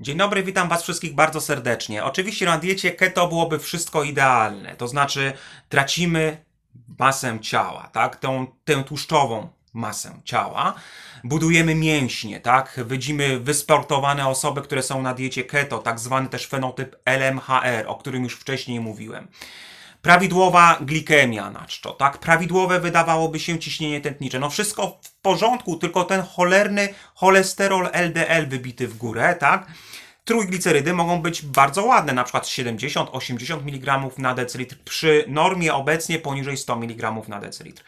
Dzień dobry, witam Was wszystkich bardzo serdecznie. Oczywiście na diecie keto byłoby wszystko idealne, to znaczy tracimy masę ciała, tak? Tą, tę tłuszczową masę ciała, budujemy mięśnie, tak? Widzimy wysportowane osoby, które są na diecie keto, tak zwany też fenotyp LMHR, o którym już wcześniej mówiłem. Prawidłowa glikemia na czczo, tak? Prawidłowe wydawałoby się ciśnienie tętnicze. No wszystko w porządku, tylko ten cholerny cholesterol LDL wybity w górę, tak? Trójglicerydy mogą być bardzo ładne, na przykład 70-80 mg na decylitr przy normie obecnie poniżej 100 mg na decylitr.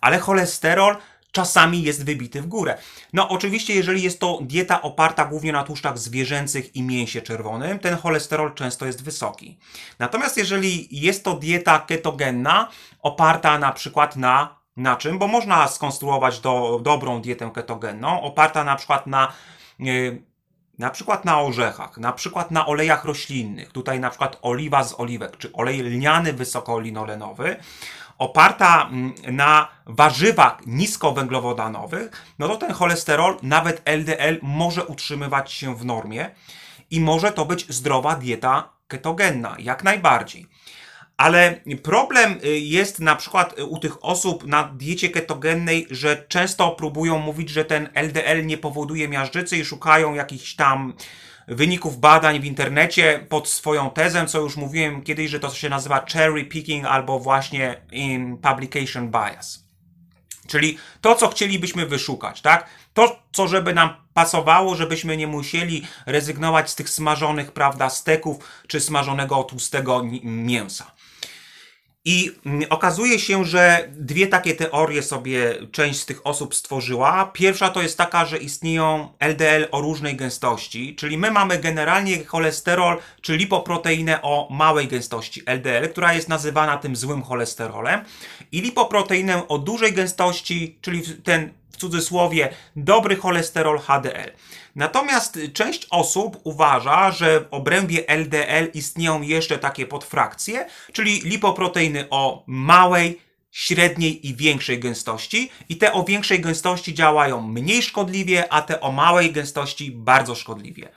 Ale cholesterol czasami jest wybity w górę. No oczywiście, jeżeli jest to dieta oparta głównie na tłuszczach zwierzęcych i mięsie czerwonym, ten cholesterol często jest wysoki. Natomiast jeżeli jest to dieta ketogenna, oparta na przykład na na czym? Bo można skonstruować do, dobrą dietę ketogenną, oparta na przykład na yy, na przykład na orzechach, na przykład na olejach roślinnych, tutaj na przykład oliwa z oliwek, czy olej lniany wysokolinolenowy, oparta mm, na warzywach niskowęglowodanowych, no to ten cholesterol, nawet LDL, może utrzymywać się w normie i może to być zdrowa dieta ketogenna, jak najbardziej. Ale problem y, jest na przykład y, u tych osób na diecie ketogennej, że często próbują mówić, że ten LDL nie powoduje miażdżycy i szukają jakichś tam wyników badań w internecie pod swoją tezę, co już mówiłem kiedyś, że to się nazywa cherry picking albo właśnie publication bias. Czyli to, co chcielibyśmy wyszukać, tak? To, co żeby nam pasowało, żebyśmy nie musieli rezygnować z tych smażonych, prawda, steków czy smażonego tłustego mięsa. I mm, okazuje się, że dwie takie teorie sobie część z tych osób stworzyła. Pierwsza to jest taka, że istnieją LDL o różnej gęstości, czyli my mamy generalnie cholesterol czy lipoproteinę o małej gęstości LDL, która jest nazywana tym złym cholesterolem, i lipoproteinę o dużej gęstości, czyli ten cudzysłowie dobry cholesterol HDL. Natomiast część osób uważa, że w obrębie LDL istnieją jeszcze takie podfrakcje, czyli lipoproteiny o małej, średniej i większej gęstości i te o większej gęstości działają mniej szkodliwie, a te o małej gęstości bardzo szkodliwie.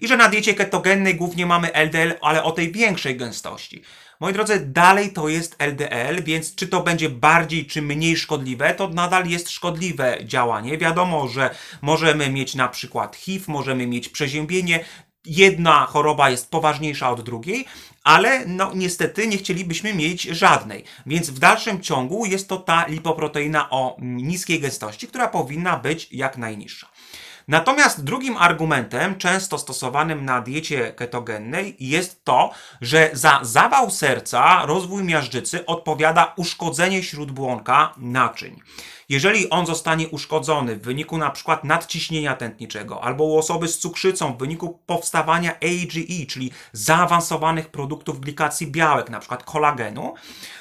I że na diecie ketogennej głównie mamy LDL, ale o tej większej gęstości. Moi drodzy, dalej to jest LDL, więc czy to będzie bardziej czy mniej szkodliwe, to nadal jest szkodliwe działanie. Wiadomo, że możemy mieć na przykład HIV, możemy mieć przeziębienie, jedna choroba jest poważniejsza od drugiej, ale no niestety nie chcielibyśmy mieć żadnej. Więc w dalszym ciągu jest to ta lipoproteina o niskiej gęstości, która powinna być jak najniższa. Natomiast drugim argumentem, często stosowanym na diecie ketogennej, jest to, że za zawał serca, rozwój miażdżycy odpowiada uszkodzenie śródbłonka naczyń. Jeżeli on zostanie uszkodzony w wyniku na przykład nadciśnienia tętniczego albo u osoby z cukrzycą w wyniku powstawania AGE, czyli zaawansowanych produktów glikacji białek, na przykład kolagenu,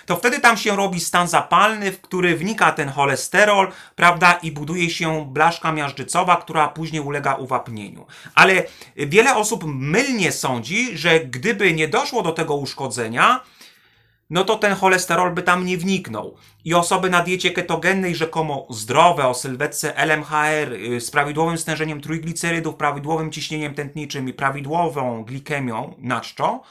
to wtedy tam się robi stan zapalny, w który wnika ten cholesterol, prawda, i buduje się blaszka miażdżycowa, która później ulega uwapnieniu. Ale wiele osób mylnie sądzi, że gdyby nie doszło do tego uszkodzenia, no to ten cholesterol by tam nie wniknął. I osoby na diecie ketogennej, rzekomo zdrowe, o sylwetce LMHR, y, z prawidłowym stężeniem trójglicerydów, prawidłowym ciśnieniem tętniczym i prawidłową glikemią na czczo,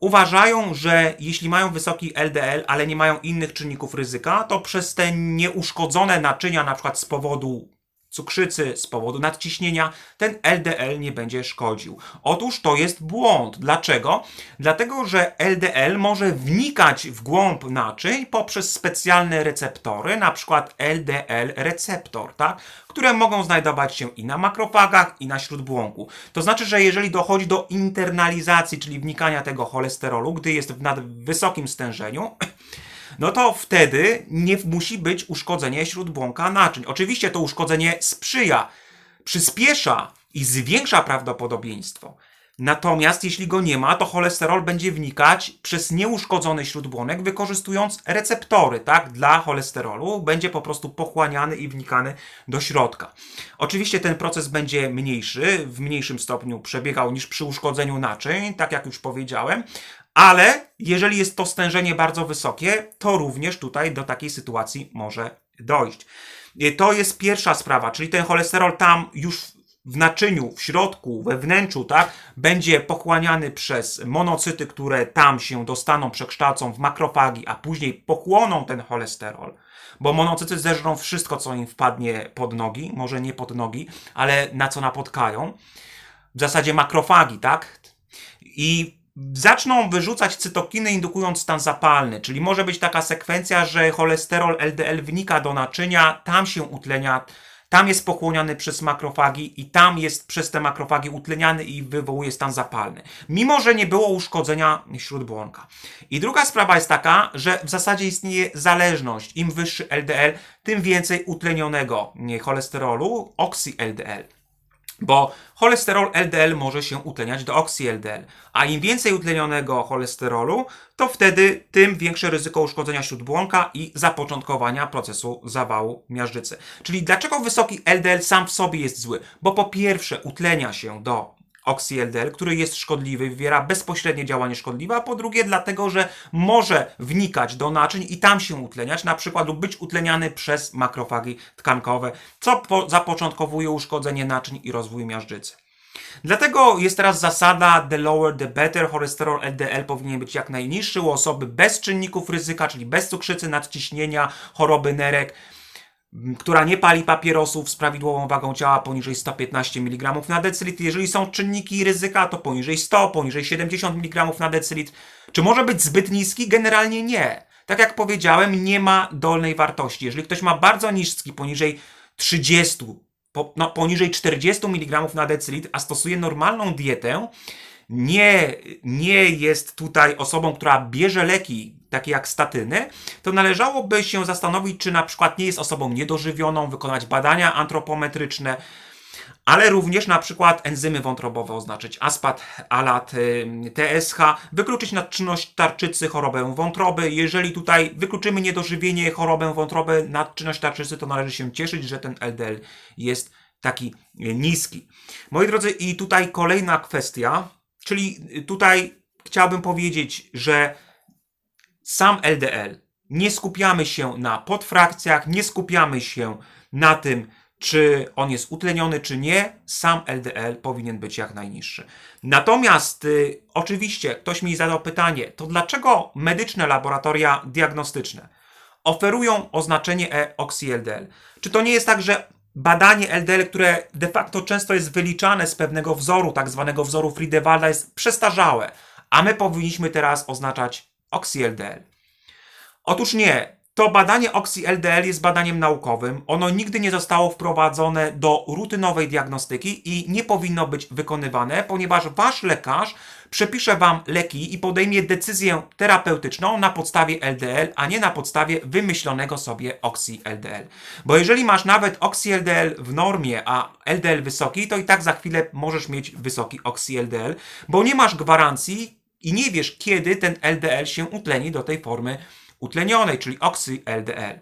uważają, że jeśli mają wysoki LDL, ale nie mają innych czynników ryzyka, to przez te nieuszkodzone naczynia, na przykład z powodu cukrzycy, z powodu nadciśnienia, ten LDL nie będzie szkodził. Otóż to jest błąd. Dlaczego? Dlatego, że LDL może wnikać w głąb naczyń poprzez specjalne receptory, na przykład LDL receptor, tak? które mogą znajdować się i na makrofagach, i na śródbłąku. To znaczy, że jeżeli dochodzi do internalizacji, czyli wnikania tego cholesterolu, gdy jest w nad wysokim stężeniu, no to wtedy nie musi być uszkodzenie śródbłąka naczyń. Oczywiście to uszkodzenie sprzyja, przyspiesza i zwiększa prawdopodobieństwo. Natomiast jeśli go nie ma, to cholesterol będzie wnikać przez nieuszkodzony śródbłonek, wykorzystując receptory, tak, dla cholesterolu, będzie po prostu pochłaniany i wnikany do środka. Oczywiście ten proces będzie mniejszy, w mniejszym stopniu przebiegał niż przy uszkodzeniu naczyń, tak jak już powiedziałem, ale jeżeli jest to stężenie bardzo wysokie, to również tutaj do takiej sytuacji może dojść. To jest pierwsza sprawa, czyli ten cholesterol tam już w naczyniu, w środku, we wnętrzu, tak, będzie pochłaniany przez monocyty, które tam się dostaną, przekształcą w makrofagi, a później pochłoną ten cholesterol. Bo monocyty zeżrą wszystko, co im wpadnie pod nogi, może nie pod nogi, ale na co napotkają. W zasadzie makrofagi, tak? I zaczną wyrzucać cytokiny, indukując stan zapalny. Czyli może być taka sekwencja, że cholesterol LDL wnika do naczynia, tam się utlenia, tam jest pochłoniony przez makrofagi i tam jest przez te makrofagi utleniany i wywołuje stan zapalny. Mimo, że nie było uszkodzenia śródbłonka. I druga sprawa jest taka, że w zasadzie istnieje zależność. Im wyższy LDL, tym więcej utlenionego cholesterolu, oxy-LDL. Bo cholesterol LDL może się utleniać do oxy-LDL, a im więcej utlenionego cholesterolu, to wtedy tym większe ryzyko uszkodzenia śródbłonka i zapoczątkowania procesu zawału miażdżycy. Czyli dlaczego wysoki LDL sam w sobie jest zły? Bo po pierwsze utlenia się do oxy-LDL, który jest szkodliwy, wywiera bezpośrednie działanie szkodliwe, a po drugie dlatego, że może wnikać do naczyń i tam się utleniać, na przykład lub być utleniany przez makrofagi tkankowe, co po, zapoczątkowuje uszkodzenie naczyń i rozwój miażdżycy. Dlatego jest teraz zasada the lower the better. Cholesterol LDL powinien być jak najniższy u osoby bez czynników ryzyka, czyli bez cukrzycy, nadciśnienia, choroby nerek, która nie pali papierosów z prawidłową wagą ciała poniżej 115 mg na decylitr. Jeżeli są czynniki ryzyka, to poniżej 100, poniżej 70 mg na decylitr. Czy może być zbyt niski? Generalnie nie. Tak jak powiedziałem, nie ma dolnej wartości. Jeżeli ktoś ma bardzo niski, poniżej 30, po, no, poniżej 40 mg na decylitr, a stosuje normalną dietę, nie, nie jest tutaj osobą, która bierze leki, takie jak statyny, to należałoby się zastanowić, czy na przykład nie jest osobą niedożywioną, wykonać badania antropometryczne, ale również na przykład enzymy wątrobowe oznaczyć aspat, alat, y, TSH, wykluczyć nadczynność tarczycy, chorobę wątroby. Jeżeli tutaj wykluczymy niedożywienie, chorobę wątroby, nadczynność tarczycy, to należy się cieszyć, że ten LDL jest taki niski. Moi drodzy, i tutaj kolejna kwestia, czyli tutaj chciałbym powiedzieć, że sam LDL nie skupiamy się na podfrakcjach, nie skupiamy się na tym, czy on jest utleniony, czy nie, sam LDL powinien być jak najniższy. Natomiast y, oczywiście ktoś mi zadał pytanie, to dlaczego medyczne laboratoria diagnostyczne oferują oznaczenie e-oxy-LDL? Czy to nie jest tak, że badanie LDL, które de facto często jest wyliczane z pewnego wzoru, tak zwanego wzoru Friedewalda, jest przestarzałe, a my powinniśmy teraz oznaczać oxy-LDL? Otóż nie. To badanie oxy-LDL jest badaniem naukowym. Ono nigdy nie zostało wprowadzone do rutynowej diagnostyki i nie powinno być wykonywane, ponieważ wasz lekarz przepisze wam leki i podejmie decyzję terapeutyczną na podstawie LDL, a nie na podstawie wymyślonego sobie oxy-LDL. Bo jeżeli masz nawet oxy-LDL w normie, a LDL wysoki, to i tak za chwilę możesz mieć wysoki oxy-LDL, bo nie masz gwarancji i nie wiesz, kiedy ten LDL się utleni do tej formy utlenionej, czyli oxy-LDL.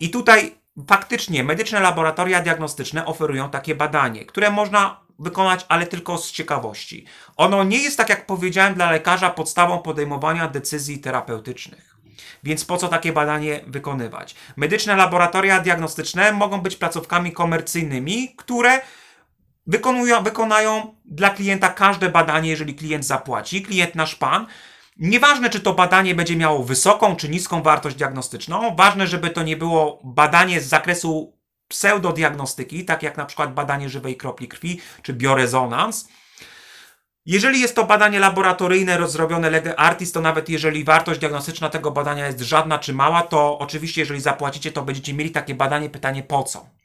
I tutaj faktycznie medyczne laboratoria diagnostyczne oferują takie badanie, które można wykonać, ale tylko z ciekawości. Ono nie jest, tak jak powiedziałem, dla lekarza podstawą podejmowania decyzji terapeutycznych. Więc po co takie badanie wykonywać? Medyczne laboratoria diagnostyczne mogą być placówkami komercyjnymi, które wykonują, wykonają dla klienta każde badanie, jeżeli klient zapłaci. Klient nasz pan Nieważne, czy to badanie będzie miało wysoką czy niską wartość diagnostyczną, ważne, żeby to nie było badanie z zakresu pseudodiagnostyki, tak jak na przykład badanie żywej kropli krwi czy biorezonans. Jeżeli jest to badanie laboratoryjne zrobione lege artis, to nawet jeżeli wartość diagnostyczna tego badania jest żadna czy mała, to oczywiście jeżeli zapłacicie, to będziecie mieli takie badanie, pytanie po co.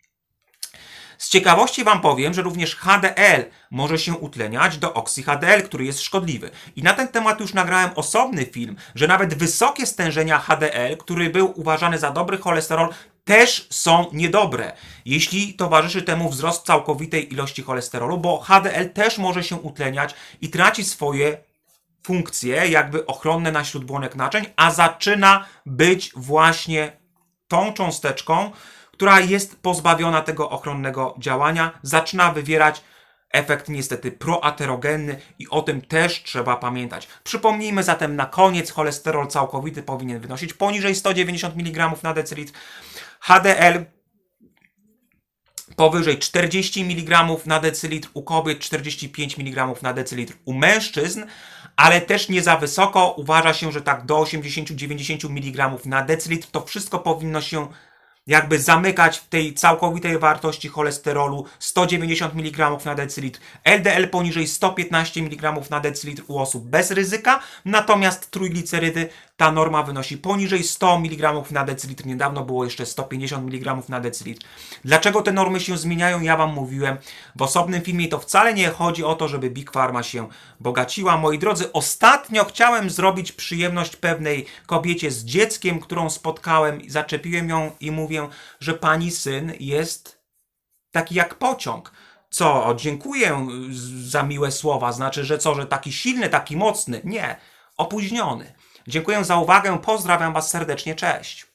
Z ciekawości Wam powiem, że również HDL może się utleniać do oxy-HDL, który jest szkodliwy. I na ten temat już nagrałem osobny film, że nawet wysokie stężenia HDL, który był uważany za dobry cholesterol, też są niedobre, jeśli towarzyszy temu wzrost całkowitej ilości cholesterolu, bo HDL też może się utleniać i traci swoje funkcje, jakby ochronne na śródbłonek naczyń, a zaczyna być właśnie tą cząsteczką, która jest pozbawiona tego ochronnego działania, zaczyna wywierać efekt niestety proaterogenny i o tym też trzeba pamiętać. Przypomnijmy zatem na koniec, cholesterol całkowity powinien wynosić poniżej 190 mg na decylitr. HDL powyżej 40 mg na decylitr u kobiet, 45 mg na decylitr u mężczyzn, ale też nie za wysoko. Uważa się, że tak do 80-90 mg na decylitr to wszystko powinno się jakby zamykać w tej całkowitej wartości cholesterolu 190 mg na decylitr, LDL poniżej 115 mg na decylitr u osób bez ryzyka, natomiast trójglicerydy ta norma wynosi poniżej 100 mg na decylitr, niedawno było jeszcze 150 mg na decylitr. Dlaczego te normy się zmieniają? Ja Wam mówiłem w osobnym filmie to wcale nie chodzi o to, żeby Big Pharma się bogaciła. Moi drodzy, ostatnio chciałem zrobić przyjemność pewnej kobiecie z dzieckiem, którą spotkałem, zaczepiłem ją i mówię, że pani syn jest taki jak pociąg. Co, dziękuję za miłe słowa, znaczy, że co, że taki silny, taki mocny? Nie, opóźniony. Dziękuję za uwagę, pozdrawiam Was serdecznie, cześć.